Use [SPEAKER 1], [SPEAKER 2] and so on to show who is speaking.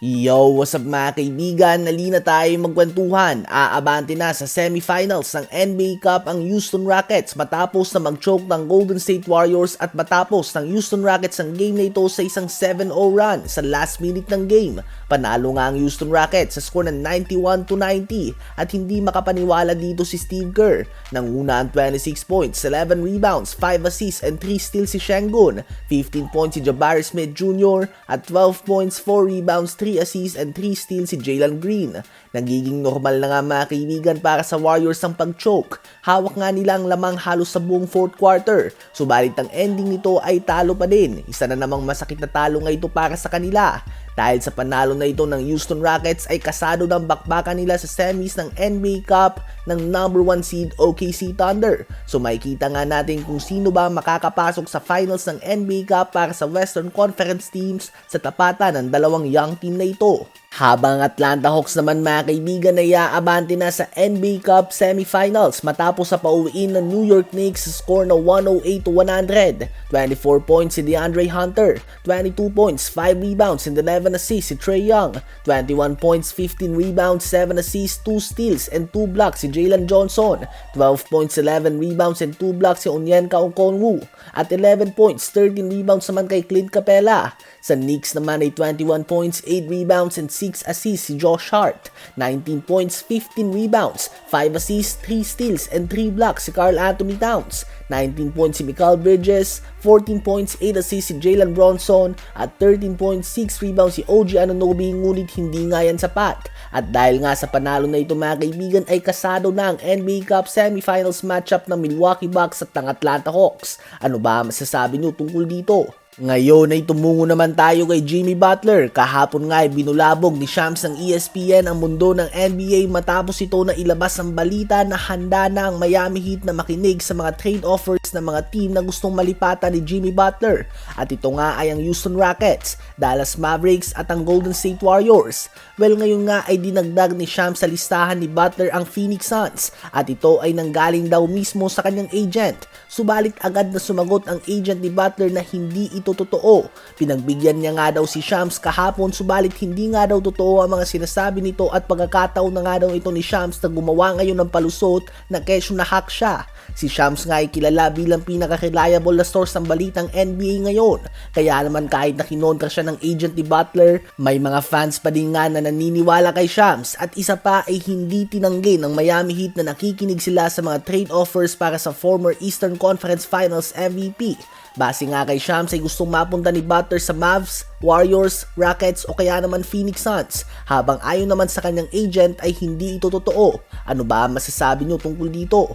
[SPEAKER 1] Yo, what's up mga kaibigan? Nalina tayo magkwentuhan. Aabante na sa semifinals ng NBA Cup ang Houston Rockets matapos na mag-choke ng Golden State Warriors at matapos ng Houston Rockets ang game na ito sa isang 7-0 run sa last minute ng game. Panalo nga ang Houston Rockets sa score ng 91 to 90 at hindi makapaniwala dito si Steve Kerr. Nanguna ang 26 points, 11 rebounds, 5 assists and 3 steals si Shengun, 15 points si Jabari Smith Jr. at 12 points, 4 rebounds, 3 assists and 3 steals si Jalen Green. Nagiging normal na nga mga kaibigan para sa Warriors ang pag-choke. Hawak nga nila ang lamang halos sa buong fourth quarter. Subalit ang ending nito ay talo pa din. Isa na namang masakit na talo nga ito para sa kanila. Dahil sa panalo na ito ng Houston Rockets ay kasado ng bakbakan nila sa semis ng NBA Cup ng number 1 seed OKC Thunder. So makikita nga natin kung sino ba makakapasok sa finals ng NBA Cup para sa Western Conference teams sa tapatan ng dalawang young team na ito. Habang Atlanta Hawks naman mga kaibigan ay aabante na sa NBA Cup semifinals matapos sa pauwiin ng New York Knicks sa score na 108 to 100. 24 points si DeAndre Hunter, 22 points, 5 rebounds and 11 assists si Trey Young, 21 points, 15 rebounds, 7 assists, 2 steals and 2 blocks si Jalen Johnson, 12 points, 11 rebounds and 2 blocks si Onyenka Okongwu, at 11 points, 13 rebounds naman kay Clint Capella. Sa Knicks naman ay 21 points, 8 rebounds and 6 assists si Josh Hart, 19 points, 15 rebounds, 5 assists, 3 steals and 3 blocks si Carl Anthony Towns, 19 points si Mikal Bridges, 14 points, 8 assists si Jalen Bronson, at 13 points, 6 rebounds si OG Anunoby ngunit hindi nga yan sapat. At dahil nga sa panalo na ito mga kaibigan ay kasado na NBA Cup semifinals matchup ng Milwaukee Bucks at ng Atlanta Hawks. Ano ba masasabi nyo tungkol dito? Ngayon ay tumungo naman tayo kay Jimmy Butler. Kahapon nga ay binulabog ni Shams ng ESPN ang mundo ng NBA matapos ito na ilabas ang balita na handa na ang Miami Heat na makinig sa mga trade offers ng mga team na gustong malipatan ni Jimmy Butler. At ito nga ay ang Houston Rockets, Dallas Mavericks at ang Golden State Warriors. Well ngayon nga ay dinagdag ni Shams sa listahan ni Butler ang Phoenix Suns at ito ay nanggaling daw mismo sa kanyang agent. Subalit agad na sumagot ang agent ni Butler na hindi ito totoo. Pinagbigyan niya nga daw si Shams kahapon subalit hindi nga daw totoo ang mga sinasabi nito at pagkakataon na nga daw ito ni Shams na gumawa ngayon ng palusot na kesyo na hack siya. Si Shams nga ay kilala bilang pinaka-reliable na source ng balitang NBA ngayon. Kaya naman kahit na kinontra siya ng agent ni Butler, may mga fans pa din nga na naniniwala kay Shams at isa pa ay hindi tinanggi ng Miami Heat na nakikinig sila sa mga trade offers para sa former Eastern Conference Finals MVP. Base nga kay Shams ay gustong mapunta ni Butler sa Mavs, Warriors, Rockets o kaya naman Phoenix Suns habang ayon naman sa kanyang agent ay hindi ito totoo. Ano ba masasabi nyo tungkol dito?